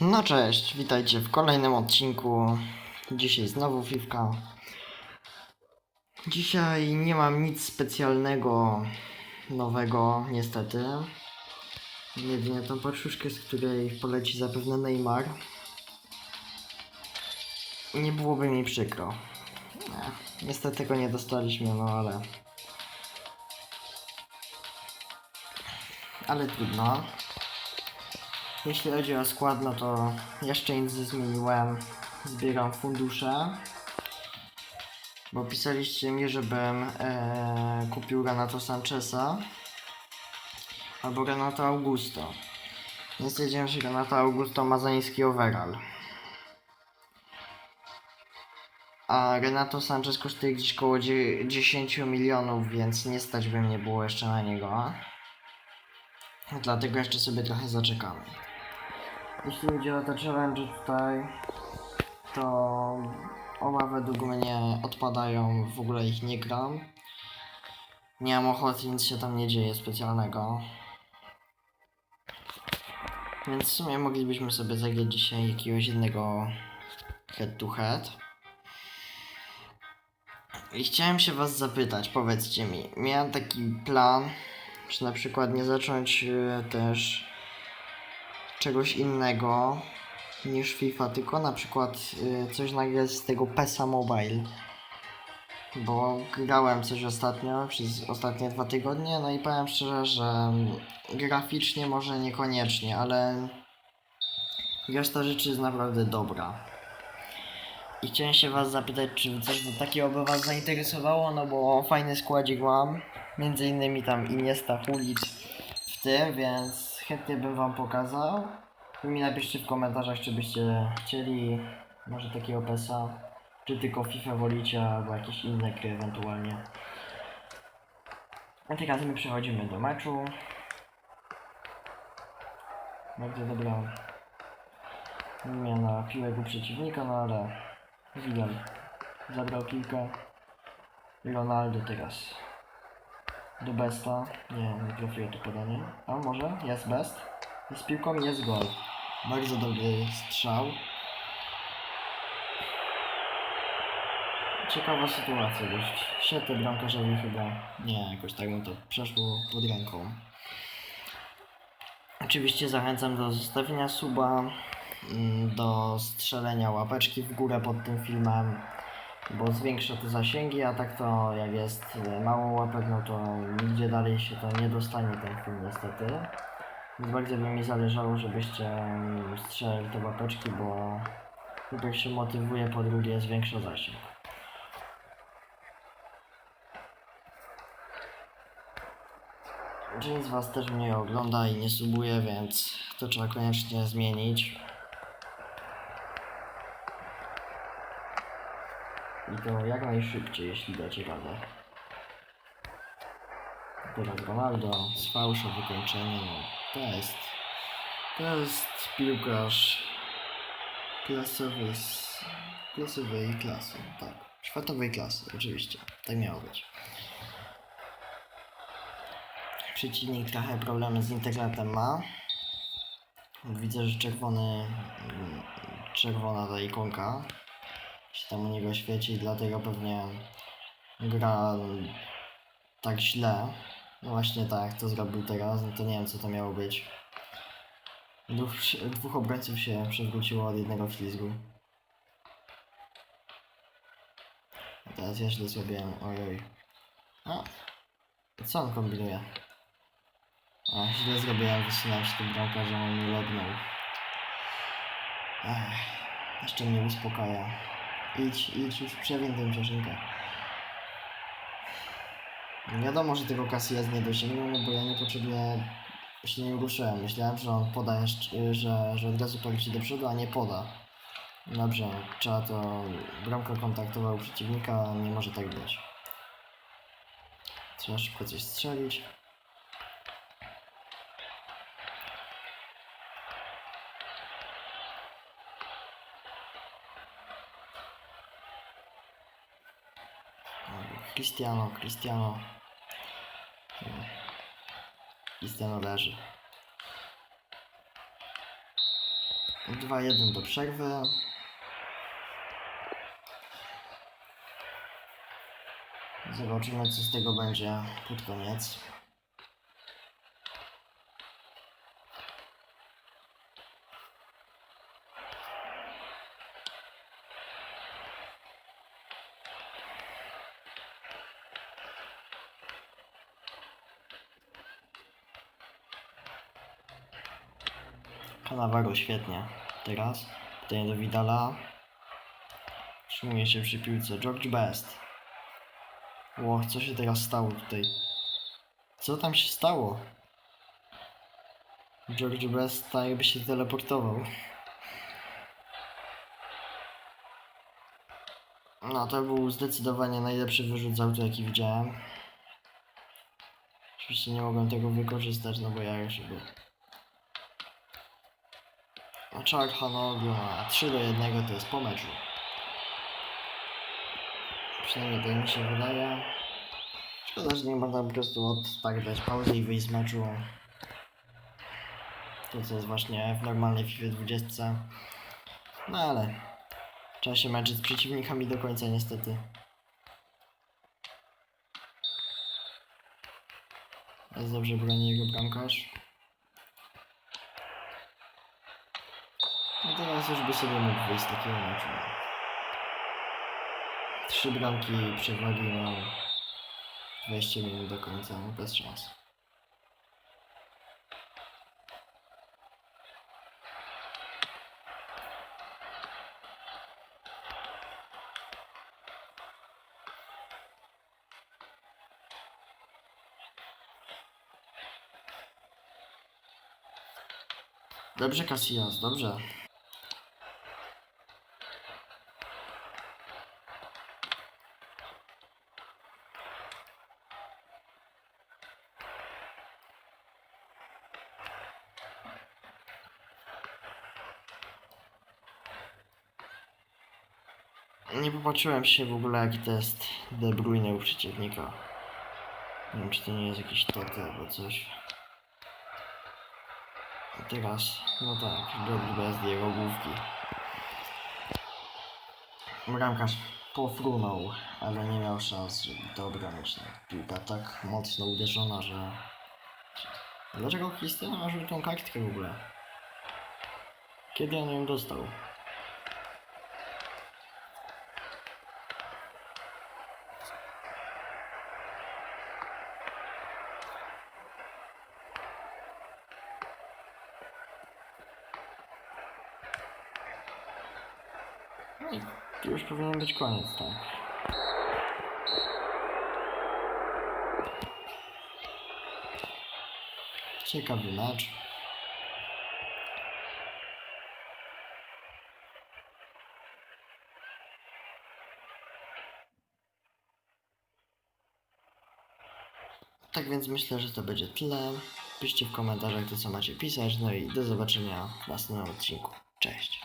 No cześć, witajcie w kolejnym odcinku. Dzisiaj znowu Fifka. Dzisiaj nie mam nic specjalnego nowego, niestety. Jedynie tą paczuszkę, z której poleci zapewne Neymar. Nie byłoby mi przykro. Nie, niestety tego nie dostaliśmy, no ale... Ale trudno. Jeśli chodzi o skład, no to jeszcze nic nie zmieniłem. Zbieram fundusze. Bo pisaliście mi, żebym e, kupił Renato Sancheza albo Renato Augusto. Więc stwierdziłem, że Renato Augusto ma za niski overall. A Renato Sanchez kosztuje gdzieś koło dzie- 10 milionów, więc nie stać by mnie było jeszcze na niego. Dlatego jeszcze sobie trochę zaczekamy. Jeśli chodzi o te challenge tutaj, to oba według mnie odpadają, w ogóle ich nie gram. Nie mam ochoty, nic się tam nie dzieje specjalnego. Więc w sumie moglibyśmy sobie zagrać dzisiaj jakiegoś innego head to head. I chciałem się was zapytać, powiedzcie mi, miałem taki plan, czy na przykład nie zacząć e, też czegoś innego niż FIFA, tylko na przykład y, coś nagrać z tego PESA Mobile. Bo grałem coś ostatnio, przez ostatnie dwa tygodnie, no i powiem szczerze, że graficznie może niekoniecznie, ale reszta rzeczy jest naprawdę dobra. I chciałem się was zapytać, czy coś takiego by was zainteresowało, no bo fajny składzik mam, między innymi tam Iniesta, Hulic w tym, więc chętnie bym wam pokazał. Wy mi napiszcie w komentarzach, czy byście chcieli może takiego PESa, czy tylko FIFA wolicie, albo jakieś inne gry ewentualnie. A teraz my przechodzimy do meczu. Bardzo dobra wymiana piłek u przeciwnika, no ale Vidal zabrał piłkę. Ronaldo teraz do Besta. Nie, nie trafiło to podanie. A może? Jest Best. Z piłką jest gol. Bardzo dobry strzał. Ciekawa sytuacja dość. Szedł bramkarzowi chyba. Nie, jakoś tak mu to przeszło pod ręką. Oczywiście zachęcam do zostawienia suba, mm, do strzelenia łapeczki w górę pod tym filmem, bo zwiększa to zasięgi, a tak to jak jest e, mało łapek, no to nigdzie dalej się to nie dostanie ten film niestety. Więc bardzo by mi zależało, żebyście mm, strzelali te łapeczki, bo po pierwsze motywuje, po drugie zwiększa zasięg. Część z Was też mnie ogląda i nie subuje, więc to trzeba koniecznie zmienić. I to jak najszybciej, jeśli dacie radę. Teraz Ronaldo z fałsza wykończenie, to jest, to jest piłkarz klasowej, s- klasowej klasy, tak, światowej klasy, oczywiście, tak miało być. Przeciwnik trochę problemy z internetem ma. Widzę, że czerwony, czerwona ta ikonka tam u niego świeci i dlatego pewnie gra tak źle. No właśnie tak, to zrobił teraz, no to nie wiem co to miało być. Dwóch, dwóch obrońców się przewróciło od jednego ślizgu. A teraz ja źle zrobiłem, ojoj. A, co on kombinuje? A, źle zrobiłem, wysunąłem się tym bramkarzem, on mnie lognął. Ech, jeszcze mnie uspokaja. Idź, idź, już przewiń tę cieszynkę. Wiadomo, że tego Casillas nie dosięgnął, bo ja niepotrzebnie się nie ruszyłem. Myślałem, że on poda jeszcze, że, że od razu do przodu, a nie poda. Dobrze, trzeba to... Bramka kontaktował przeciwnika, nie może tak być. Trzeba szybko coś strzelić. Cristiano, Cristiano. Cristiano leży. 2-1 do przerwy. Zobaczymy, co z tego będzie pod koniec. Kanawaro świetnie. Teraz pytanie do Vidala. Trzymuje się przy piłce. George Best. Ło, co się teraz stało tutaj? Co tam się stało? George Best tak jakby się teleportował. No to był zdecydowanie najlepszy wyrzut z autu jaki widziałem. Oczywiście nie mogłem tego wykorzystać, no bo ja już był. A Czak Hanogu na 3 do 1 to jest po meczu. Przynajmniej tak mi się wydaje. Szkoda, że nie można po prostu od tak dać pauzę i wyjść z meczu. To co jest właśnie w normalnej FIFA 20. No ale trzeba się męczyć z przeciwnikami do końca niestety. Jest dobrze broni jego bramkarz. No teraz już by sobie mógł wyjść z takiego meczu. Trzy bramki przewagi na 20 minut do końca, no bez szans. Dobrze, Casillas, dobrze. Nie popatrzyłem się w ogóle jaki to jest De Bruyne u przeciwnika. Nie wiem czy to nie jest jakiś toty albo coś. A teraz, no tak, George bez jego główki. Bramkarz pofrunął, ale nie miał szans, żeby to obronić. Piłka tak mocno uderzona, że... Dlaczego Cristiano ma żółtą kartkę w ogóle? Kiedy on ją dostał? I tu już powinien być koniec, tak. Ciekawy mecz. Tak więc myślę, że to będzie tyle. Piszcie w komentarzach to, co macie pisać. No i do zobaczenia w następnym odcinku. Cześć.